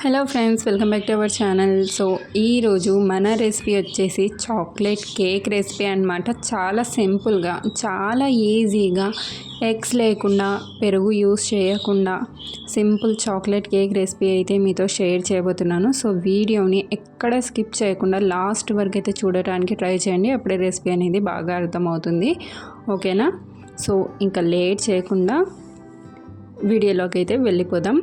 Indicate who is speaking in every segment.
Speaker 1: Hello friends welcome back to our channel so ఈరోజు మన recipe వచ్చేసి చాక్లెట్ కేక్ రెసిపీ అనమాట చాలా సింపుల్గా చాలా ఈజీగా ఎగ్స్ లేకుండా పెరుగు యూస్ చేయకుండా సింపుల్ చాక్లెట్ కేక్ రెసిపీ అయితే మీతో షేర్ చేయబోతున్నాను. సో వీడియోని ఎక్కడ స్కిప్ చేయకుండా లాస్ట్ వరకు అయితే చూడటానికి ట్రై చేయండి. అప్పుడే రెసిపీ అనేది బాగా అర్థమవుతుంది. ఓకేనా సో ఇంకా లేట్ చేయకుండా వీడియోలోకి అయితే వెళ్ళిపోదాం.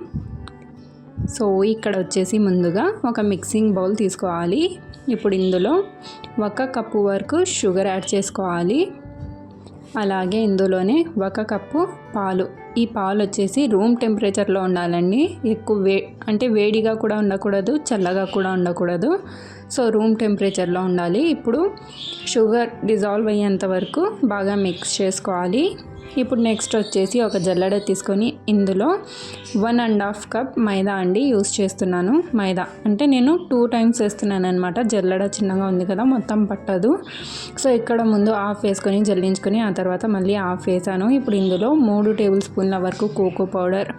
Speaker 1: సో ఇక్కడ వచ్చేసి ముందుగా ఒక మిక్సింగ్ బౌల్ తీసుకోవాలి. ఇప్పుడు ఇందులో ఒక కప్పు వరకు షుగర్ యాడ్ చేసుకోవాలి. అలాగే ఇందులోనే ఒక కప్పు పాలు. ఈ పాలు వచ్చేసి రూమ్ టెంపరేచర్లో ఉండాలండి. ఎక్కువ వే అంటే వేడిగా కూడా ఉండకూడదు చల్లగా కూడా ఉండకూడదు. సో రూమ్ టెంపరేచర్లో ఉండాలి. ఇప్పుడు షుగర్ డిజాల్వ్ అయ్యేంత వరకు బాగా మిక్స్ చేసుకోవాలి. ఇప్పుడు నెక్స్ట్ వచ్చేసి ఒక జల్లెడ తీసుకొని ఇందులో వన్ అండ్ హాఫ్ కప్ మైదా అండి యూస్ చేస్తున్నాను. మైదా అంటే నేను టూ టైమ్స్ వేస్తున్నాను అనమాట జల్లెడ చిన్నగా ఉంది కదా మొత్తం పట్టదు. సో ఇక్కడ ముందు హాఫ్ వేసుకొని జల్లించుకొని ఆ తర్వాత మళ్ళీ హాఫ్ వేసాను. ఇప్పుడు ఇందులో మూడు టేబుల్ స్పూన్ల వరకు కోకో పౌడర్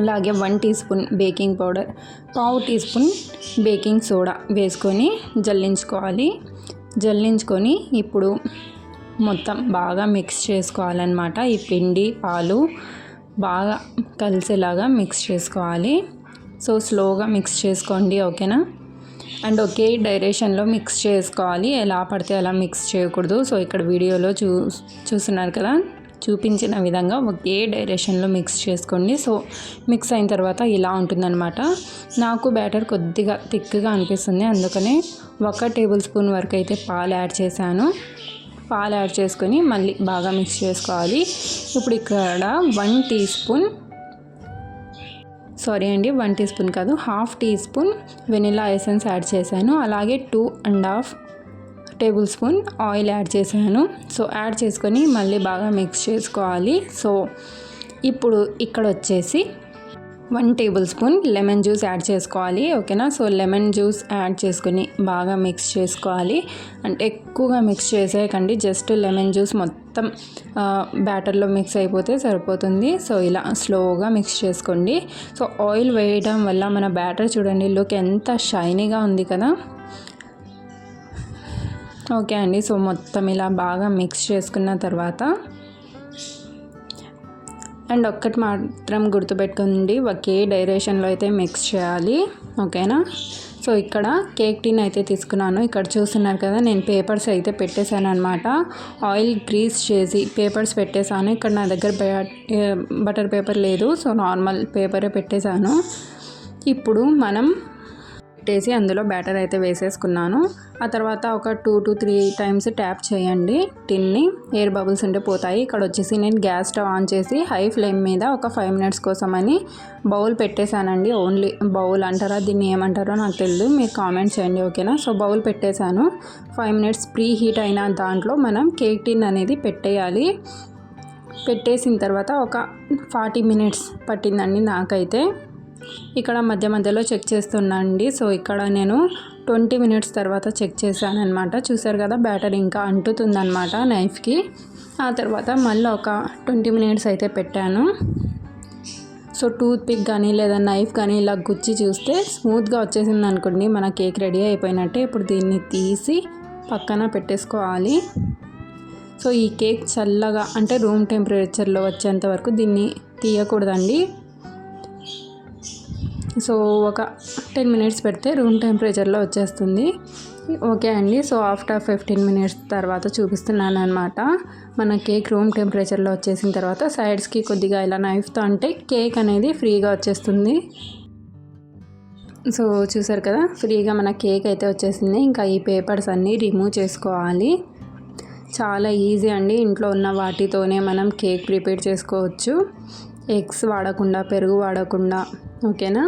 Speaker 1: అలాగే one teaspoon baking powder పావు టీ స్పూన్ బేకింగ్ సోడా వేసుకొని జల్లించుకోవాలి. జల్లించుకొని ఇప్పుడు మొత్తం బాగా మిక్స్ చేసుకోవాలన్నమాట. ఈ పిండి పాలు బాగా కలిసేలాగా మిక్స్ చేసుకోవాలి. సో స్లోగా మిక్స్ చేసుకోండి ఓకేనా అండ్ ఒకే డైరెక్షన్లో మిక్స్ చేసుకోవాలి. ఎలా పడితే అలా మిక్స్ చేయకూడదు. సో ఇక్కడ వీడియోలో చూ చూస్తున్నారు కదా? చూపించిన విధంగా ఒకే డైరెక్షన్లో మిక్స్ చేసుకోండి. సో మిక్స్ అయిన తర్వాత ఇలా ఉంటుందన్నమాట. నాకు బ్యాటర్ కొద్దిగా థిక్గా అనిపిస్తుంది. అందుకనే ఒక టేబుల్ స్పూన్ వరకు అయితే పాలు యాడ్ చేశాను. పాలు యాడ్ చేసుకొని మళ్ళీ బాగా మిక్స్ చేసుకోవాలి. ఇప్పుడు ఇక్కడ వన్ టీ స్పూన్ సారీ అండి వన్ టీ స్పూన్ కాదు half teaspoon vanilla essence add చేశాను. అలాగే two and half tablespoon oil add చేశాను. సో యాడ్ చేసుకొని మళ్ళీ బాగా మిక్స్ చేసుకోవాలి. సో ఇప్పుడు ఇక్కడ వచ్చేసి one tablespoon lemon juice add చేసుకోవాలి ఓకేనా? సో లెమన్ జ్యూస్ యాడ్ చేసుకుని బాగా మిక్స్ చేసుకోవాలి. అంటే ఎక్కువగా మిక్స్ చేసేయకండి జస్ట్ లెమన్ జ్యూస్ మొత్తం బ్యాటర్లో మిక్స్ అయిపోతే సరిపోతుంది. సో ఇలా స్లోగా మిక్స్ చేసుకోండి. సో ఆయిల్ వేయడం వల్ల మన బ్యాటర్ చూడండి లుక్ ఎంత షైనీగా ఉంది కదా? ఓకే అండి సో మొత్తం ఇలా బాగా మిక్స్ చేసుకున్న తర్వాత అండ్ ఒక్కటి మాత్రం గుర్తుపెట్టుకోండి ఒకే డైరేషన్లో అయితే మిక్స్ చేయాలి ఓకేనా? సో ఇక్కడ కేక్ టిన్ అయితే తీసుకున్నాను. ఇక్కడ చూస్తున్నారు కదా నేను పేపర్స్ అయితే పెట్టేశాను అనమాట ఆయిల్ గ్రీస్ చేసి పేపర్స్ పెట్టేశాను. ఇక్కడ నా దగ్గర బటర్ పేపర్ లేదు సో నార్మల్ పేపరే పెట్టేశాను. ఇప్పుడు మనం పెట్టేసి అందులో బ్యాటర్ అయితే వేసేసుకున్నాను. ఆ తర్వాత ఒక two to three times tap చేయండి. టిన్ని ఎయిర్ బబుల్స్ ఉంటే పోతాయి. ఇక్కడ వచ్చేసి నేను గ్యాస్ స్టవ్ ఆన్ చేసి హై ఫ్లేమ్ మీద ఒక ఫైవ్ మినిట్స్ కోసమని బౌల్ పెట్టేశానండి. ఓన్లీ బౌల్ అంటారా దీన్ని ఏమంటారో నాకు తెలియదు మీరు కామెంట్ చేయండి ఓకేనా? సో బౌల్ పెట్టేశాను. ఫైవ్ మినిట్స్ ప్రీ హీట్ అయిన దాంట్లో మనం కేక్ టిన్ అనేది పెట్టేయాలి. పెట్టేసిన తర్వాత ఒక ఫార్టీ మినిట్స్ పట్టిందండి నాకైతే. ఇక్కడ మధ్య మధ్యలో చెక్ చేస్తున్నాండి సో ఇక్కడ నేను ట్వంటీ మినిట్స్ తర్వాత చెక్ చేశాను అనమాట చూసారు కదా బ్యాటర్ ఇంకా అంటుతుందనమాట నైఫ్కి. ఆ తర్వాత మళ్ళీ ఒక ట్వంటీ మినిట్స్ అయితే పెట్టాను. సో టూత్ పిక్ కానీ లేదా నైఫ్ కానీ ఇలా గుచ్చి చూస్తే స్మూత్గా వచ్చేసింది అనుకోండి మన కేక్ రెడీ అయిపోయినట్టే. ఇప్పుడు దీన్ని తీసి పక్కన పెట్టేసుకోవాలి. సో ఈ కేక్ చల్లగా అంటే రూమ్ టెంపరేచర్లో వచ్చేంత వరకు దీన్ని తీయకూడదండి. సో ఒక టెన్ మినిట్స్ పెడితే రూమ్ టెంపరేచర్లో వచ్చేస్తుంది. ఓకే అండి సో ఆఫ్టర్ ఫిఫ్టీన్ మినిట్స్ తర్వాత చూపిస్తున్నాను అనమాట మన కేక్ రూమ్ టెంపరేచర్లో వచ్చేసిన తర్వాత సైడ్స్కి కొద్దిగా ఇలా నైఫ్తో అంటే కేక్ అనేది ఫ్రీగా వచ్చేస్తుంది. సో చూసారు కదా ఫ్రీగా మన కేక్ అయితే వచ్చేసింది. ఇంకా ఈ పేపర్స్ అన్నీ రిమూవ్ చేసుకోవాలి. చాలా ఈజీ అండి ఇంట్లో ఉన్న వాటితోనే మనం కేక్ ప్రిపేర్ చేసుకోవచ్చు. ఎగ్స్ వాడకుండా పెరుగు వాడకుండా. ఓకేనా?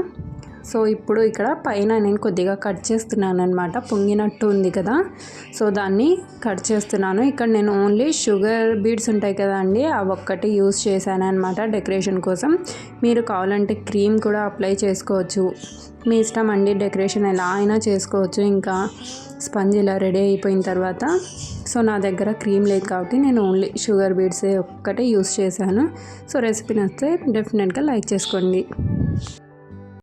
Speaker 1: సో ఇప్పుడు ఇక్కడ పైన నేను కొద్దిగా కట్ చేస్తున్నాను అనమాట పొంగినట్టు ఉంది కదా. సో దాన్ని కట్ చేస్తున్నాను. ఇక్కడ నేను ఓన్లీ షుగర్ బీడ్స్ ఉంటాయి కదా అండి అవి ఒక్కటి యూస్ చేశాను అనమాట డెకరేషన్ కోసం. మీరు కావాలంటే క్రీమ్ కూడా అప్లై చేసుకోవచ్చు. మీ ఇష్టం అండి డెకరేషన్ ఎలా అయినా చేసుకోవచ్చు. ఇంకా స్పంజ్ ఇలా రెడీ అయిపోయిన తర్వాత సో నా దగ్గర క్రీమ్ లేదు కాబట్టి నేను ఓన్లీ షుగర్ బీడ్సే ఒక్కటే యూస్ చేశాను. సో రెసిపీ నచ్చితే డెఫినెట్గా లైక్ చేసుకోండి.